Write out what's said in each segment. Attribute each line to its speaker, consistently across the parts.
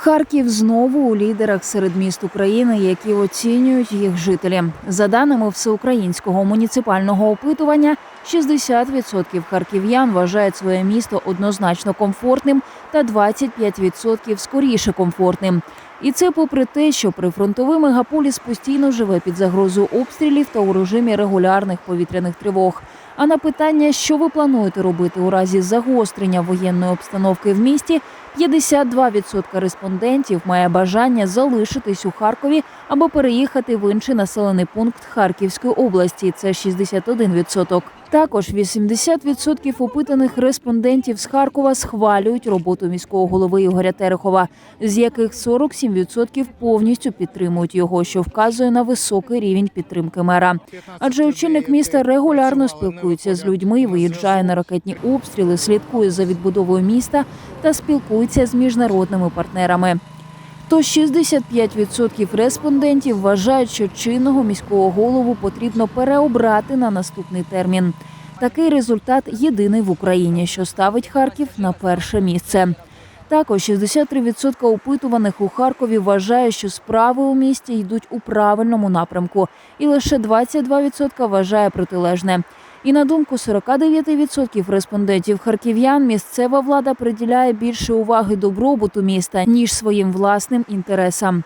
Speaker 1: Харків знову у лідерах серед міст України, які оцінюють їх жителі. За даними всеукраїнського муніципального опитування, 60% харків'ян вважають своє місто однозначно комфортним та 25% скоріше комфортним. І це попри те, що прифронтовий мегаполіс постійно живе під загрозою обстрілів та у режимі регулярних повітряних тривог. А на питання, що ви плануєте робити у разі загострення воєнної обстановки в місті, 52% респондентів має бажання залишитись у Харкові або переїхати в інший населений пункт Харківської області. Це 61%. Також 80% опитаних респондентів з Харкова схвалюють роботу міського голови Ігоря Терехова, з яких 47% повністю підтримують його, що вказує на високий рівень підтримки мера. Адже очільник міста регулярно спілкується з людьми, виїжджає на ракетні обстріли, слідкує за відбудовою міста та спілкується з міжнародними партнерами. То 65% респондентів вважають, що чинного міського голову потрібно переобрати на наступний термін. Такий результат єдиний в Україні, що ставить Харків на перше місце. Також 63% опитуваних у Харкові вважає, що справи у місті йдуть у правильному напрямку, і лише 22% вважає протилежне. І на думку 49% респондентів харків'ян, місцева влада приділяє більше уваги добробуту міста ніж своїм власним інтересам.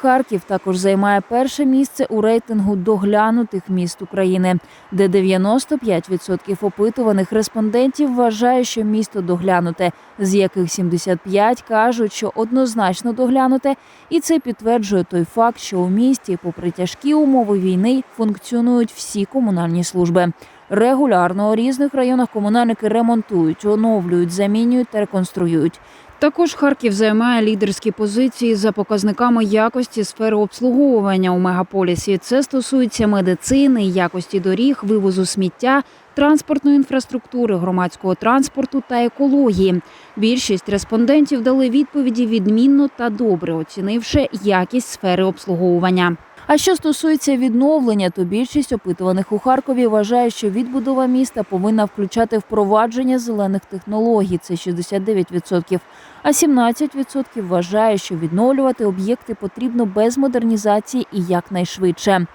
Speaker 1: Харків також займає перше місце у рейтингу доглянутих міст України, де 95% опитуваних респондентів вважає, що місто доглянуте, з яких 75 кажуть, що однозначно доглянуте, і це підтверджує той факт, що у місті, попри тяжкі умови війни, функціонують всі комунальні служби. Регулярно у різних районах комунальники ремонтують, оновлюють, замінюють та реконструюють. Також Харків займає лідерські позиції за показниками якості сфери обслуговування у мегаполісі. Це стосується медицини, якості доріг, вивозу сміття, транспортної інфраструктури, громадського транспорту та екології. Більшість респондентів дали відповіді відмінно та добре, оцінивши якість сфери обслуговування. А що стосується відновлення, то більшість опитуваних у Харкові вважає, що відбудова міста повинна включати впровадження зелених технологій. Це 69%. А 17% вважає, що відновлювати об'єкти потрібно без модернізації і якнайшвидше.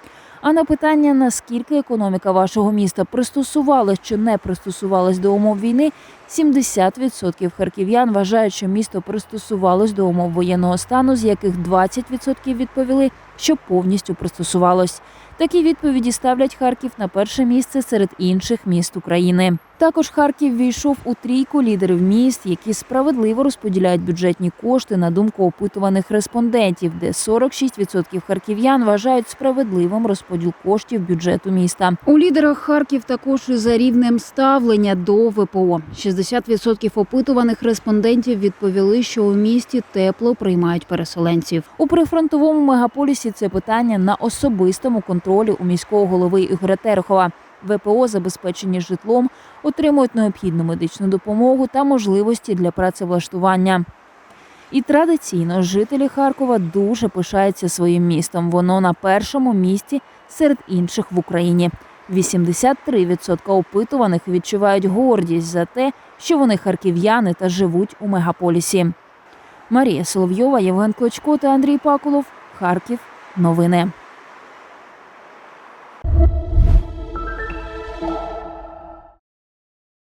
Speaker 1: А на питання, наскільки економіка вашого міста пристосувалась чи не пристосувалась до умов війни, 70% харків'ян вважають, що місто пристосувалось до умов воєнного стану, з яких 20% відповіли, що повністю пристосувалось. Такі відповіді ставлять Харків на перше місце серед інших міст України. Також Харків війшов у трійку лідерів міст, які справедливо розподіляють бюджетні кошти на думку опитуваних респондентів, де 46% харків'ян вважають справедливим розподіл коштів бюджету міста. У лідерах Харків також і за рівнем ставлення до ВПО. 60% опитуваних респондентів відповіли, що у місті тепло приймають переселенців. У прифронтовому мегаполісі це питання на особистому контролі у міського голови Ігоря Терехова. ВПО забезпечені житлом, отримують необхідну медичну допомогу та можливості для працевлаштування. І традиційно жителі Харкова дуже пишаються своїм містом. Воно на першому місці серед інших в Україні. 83% опитуваних відчувають гордість за те, що вони харків'яни та живуть у мегаполісі. Марія Соловйова, Євген Клочко та Андрій Пакулов. Харків. Новини.